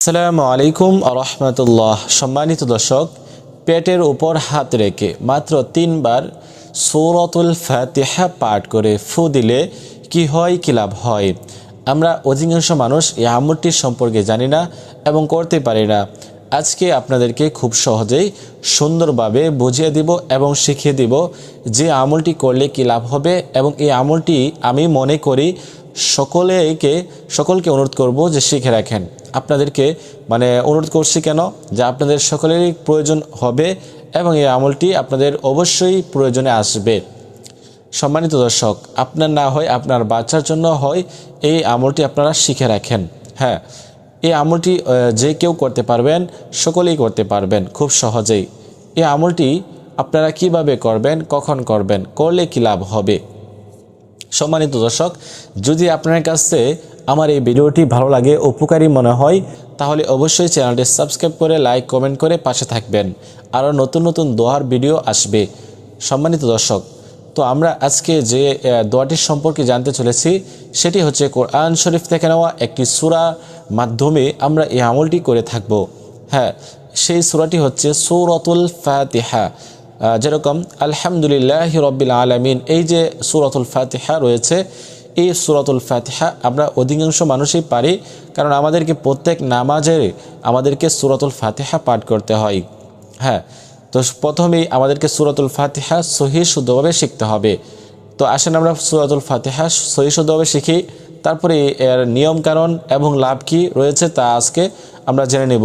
আসসালামু আলাইকুম রহমতুল্লাহ। সম্মানিত দর্শক, পেটের উপর হাত রেখে মাত্র তিনবার সৌরতুল ফাতিহা পাঠ করে ফু দিলে কি হয়, কি লাভ হয়? আমরা অধিকাংশ মানুষ এই আমলটির সম্পর্কে জানি না এবং করতে পারি না। আজকে আপনাদেরকে খুব সহজেই সুন্দরভাবে বুঝিয়ে দিব এবং শিখিয়ে দিব যে আমলটি করলে কি লাভ হবে এবং এই আমলটি আমি মনে করি সকলেকে, সকলকে অনুরোধ করব যে শিখে রাখেন। আপনাদেরকে মানে অনুরোধ করছি কেন? যে আপনাদের সকলেরই প্রয়োজন হবে এবং এই আমলটি আপনাদের অবশ্যই প্রয়োজনে আসবে। সম্মানিত দর্শক, আপনার না হয়, আপনার বাচ্চার জন্য হয় এই আমলটি আপনারা শিখে রাখেন। হ্যাঁ এই আমলটি যে কেউ করতে পারবেন, সকলেই করতে পারবেন, খুব সহজেই। এই আমলটি আপনারা কীভাবে করবেন, কখন করবেন, করলে কি লাভ হবে? সম্মানিত দর্শক, যদি আপনার কাছে আমার এই ভিডিওটি ভালো লাগে, উপকারী মনে হয়, তাহলে অবশ্যই চ্যানেলটি সাবস্ক্রাইব করে, লাইক, কমেন্ট করে পাশে থাকবেন। আরও নতুন নতুন দোয়ার ভিডিও আসবে। সম্মানিত দর্শক, তো আমরা আজকে যে দোয়াটির সম্পর্কে জানতে চলেছি, সেটি হচ্ছে কোরআন শরীফ থেকে নেওয়া একটি সূরা মাধ্যমে আমরা এই আমলটি করে থাকব। হ্যাঁ সেই সূরাটি হচ্ছে সৌরতুল ফাতিহা। যেরকম আলহামদুলিল্লাহ রব্বিল আলমিন, এই যে সুরতুল ফাতিহা রয়েছে, এই সুরতুল ফাতিহা আমরা অধিকাংশ মানুষই পারি, কারণ আমাদেরকে প্রত্যেক নামাজের আমাদেরকে সুরতুল ফাতিহা পাঠ করতে হয়। হ্যাঁ তো প্রথমেই আমাদেরকে সুরতুল ফাতিহা সহি শুদ্ধভাবে শিখতে হবে। তো আসেন আমরা সুরাতুল ফাতিহা সহি শুদ্ধভাবে শিখি, তারপরে এর নিয়মকানুন এবং লাভ কি রয়েছে তা আজকে আমরা জেনে নেব।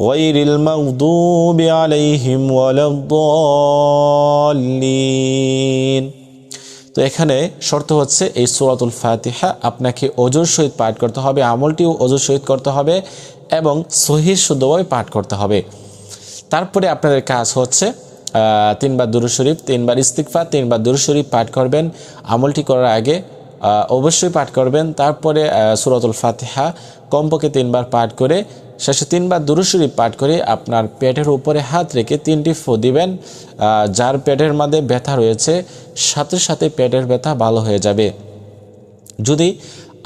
غير المغضوب عليهم ولا الضالين তো এখানে শর্ত হচ্ছে এই সূরাতুল ফাতিহা আপনাকে অজুর সহিত পাঠ করতে হবে আমলটিও অজুর সহিত করতে হবে এবং সহি শুদ্ধভাবে পাঠ করতে হবে তারপরে আপনাদের কাজ হচ্ছে আহ, তিনবার দুরু শরীফ তিনবার ইস্তিকফা তিনবার দুরু শরীফ পাঠ করবেন আমলটি করার আগে আহ, অবশ্যই পাঠ করবেন। তারপরে সুরতুল ফাতিহা কমপক্ষে তিনবার পাঠ করে, শেষে তিনবার দুরু শরীফ পাঠ করে আপনার পেটের উপরে হাত রেখে তিনটি ফো দিবেন। যার পেটের মধ্যে ব্যথা রয়েছে, সাথে সাথে পেটের ব্যথা ভালো হয়ে যাবে। যদি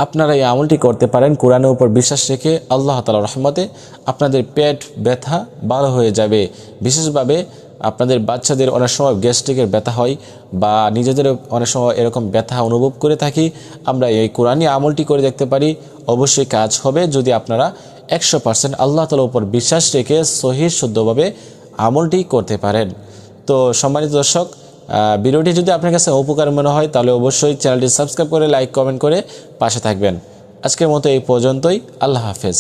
আপনারা এই আমলটি করতে পারেন, কোরআনের উপর বিশ্বাস রেখে আল্লাহ তালা রহমতে আপনাদের পেট ব্যথা ভালো হয়ে যাবে। বিশেষভাবে আপনাদের বাচ্চাদের অনেক সময় গ্যাস্ট্রিকের ব্যথা হয় বা নিজেদের অনেক সময় এরকম ব্যথা অনুভব করে থাকি, আমরা এই কোরআনই আমলটি করে দেখতে পারি। অবশ্যই কাজ হবে যদি আপনারা একশো পার্সেন্ট আল্লাহ তালার উপর বিশ্বাস রেখে সহি, শুদ্ধভাবে আমলটি করতে পারেন। তো সম্মানিত দর্শক ভিডিওটি যদি আপনার কাছে উপকার মনে হয়, তাহলে অবশ্যই চ্যানেলটি সাবস্ক্রাইব করে, লাইক, কমেন্ট করে পাশে থাকবেন। আজকের মতো এই পর্যন্তই। আল্লাহ হাফেজ।